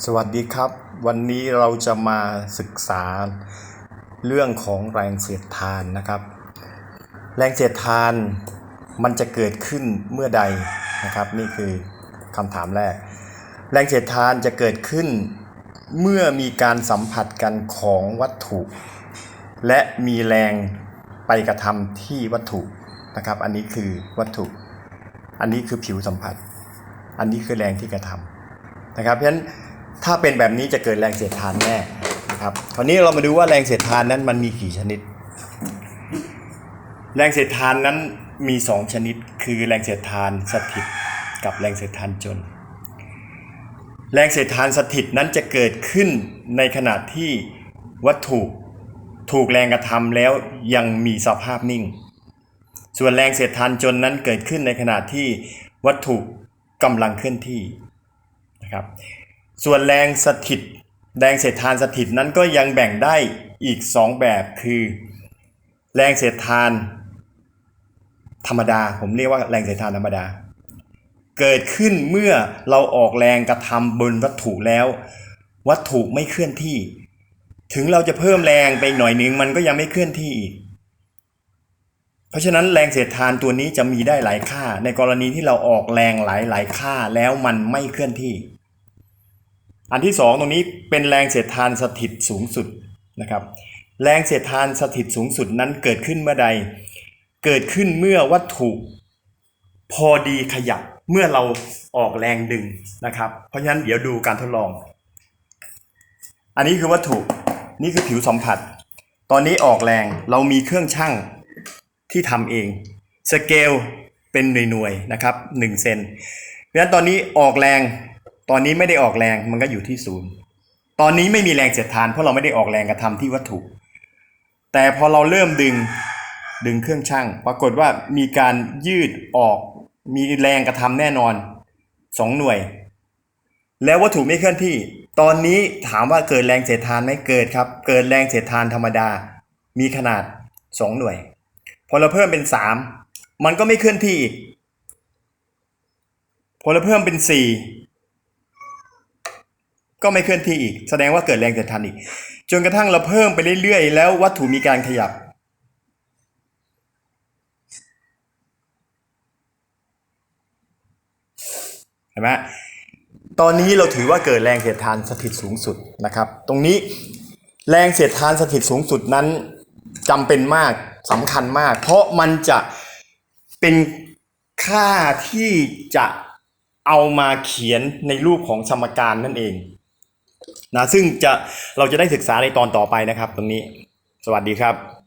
สวัสดีครับ วันนี้เราจะมาศึกษาเรื่องของแรงเสียดทานนะครับ แรงเสียดทานมันจะเกิดขึ้นเมื่อใดนะครับ นี่คือคำถามแรก แรงเสียดทานจะเกิดขึ้น เมื่อมีการสัมผัสกันของวัตถุ และมีแรงไปกระทำที่วัตถุนะครับ อันนี้คือวัตถุ อันนี้คือผิวสัมผัส อันนี้คือแรงที่กระทำนะครับเพราะฉะนั้น ถ้าเป็นแบบนี้จะเกิดแรงเสียดทานแน่นะครับคราวนี้เรามาดูว่าแรงเสียดทานนั้นมันมีกี่ชนิด แรงเสียดทานนั้นมี 2 ชนิด คือแรงเสียดทานสถิตกับแรงเสียดทานจน แรงเสียดทานสถิตนั้นจะเกิดขึ้นในขณะที่วัตถุถูกแรงกระทำแล้วยังมีสภาพนิ่ง ส่วนแรงเสียดทานจนนั้นเกิดขึ้นในขณะที่วัตถุกำลังเคลื่อนที่นะครับ ส่วนแรงสถิต แรงเสียดทานสถิตนั้นก็ยังแบ่งได้อีก 2 แบบคือ แรงเสียดทาน ธรรมดา ผมเรียกว่าแรงเสียดทานธรรมดา เกิดขึ้นเมื่อเราออกแรงกระทำบนวัตถุแล้ว วัตถุไม่เคลื่อนที่ ถึงเราจะเพิ่มแรงไปหน่อยนึงมันก็ยังไม่เคลื่อนที่อีกเพราะฉะนั้นแรงเสียดทานตัวนี้จะมีได้หลายค่า ในกรณีที่เราออกแรงหลายหลายค่าแล้วมันไม่เคลื่อนที่ อันที่สองตรงนี้เป็นแรงเสียดทานสถิตสูงสุดนะครับแรงเสียดทานสถิตสูงสุดนั้นเกิดขึ้นเมื่อใด เกิดขึ้นเมื่อวัตถุพอดีขยับเมื่อเราออกแรงดึงนะครับ เพราะฉะนั้นเดี๋ยวดูการทดลอง อันนี้คือวัตถุนี่คือผิวสัมผัส ตอนนี้ออกแรงเรามีเครื่องชั่งที่ทำเองสเกลเป็นหน่วยๆนะครับ1เซนเพราะฉะนั้นตอนนี้ออกแรง ตอนนี้ไม่ได้ออกแรงมันก็อยู่ที่ศูนย์ตอนนี้ไม่มีแรงเสียดทานเพราะเราไม่ได้ออกแรงกระทำที่วัตถุ แต่พอเราเริ่มดึงดึงเครื่องชั่งปรากฏว่ามีการยืดออก มีแรงกระทำแน่นอนสองหน่วย แล้ววัตถุไม่เคลื่อนที่ ตอนนี้ถามว่าเกิดแรงเสียดทานไหมเกิดครับ เกิดแรงเสียดทานธรรมดา มีขนาดสองหน่วย พอเราเพิ่มเป็นสามมันก็ไม่เคลื่อนที่พอเราเพิ่มเป็นสี่ ก็ไม่เคลื่อนที่อีก แสดงว่าเกิดแรงเสียดทานอีก จนกระทั่งเราเพิ่มไปเรื่อยๆ แล้ววัตถุมีการขยับ เห็นไหมตอนนี้เราถือว่าเกิดแรงเสียดทานสถิตสูงสุดนะครับ ตรงนี้แรงเสียดทานสถิตสูงสุดนั้นจำเป็นมากสำคัญมาก เพราะมันจะเป็นค่าที่จะเอามาเขียนในรูปของสมการนั่นเอง นะซึ่งจะเราจะได้ศึกษาในตอนต่อไปนะครับ ตรงนี้ สวัสดีครับ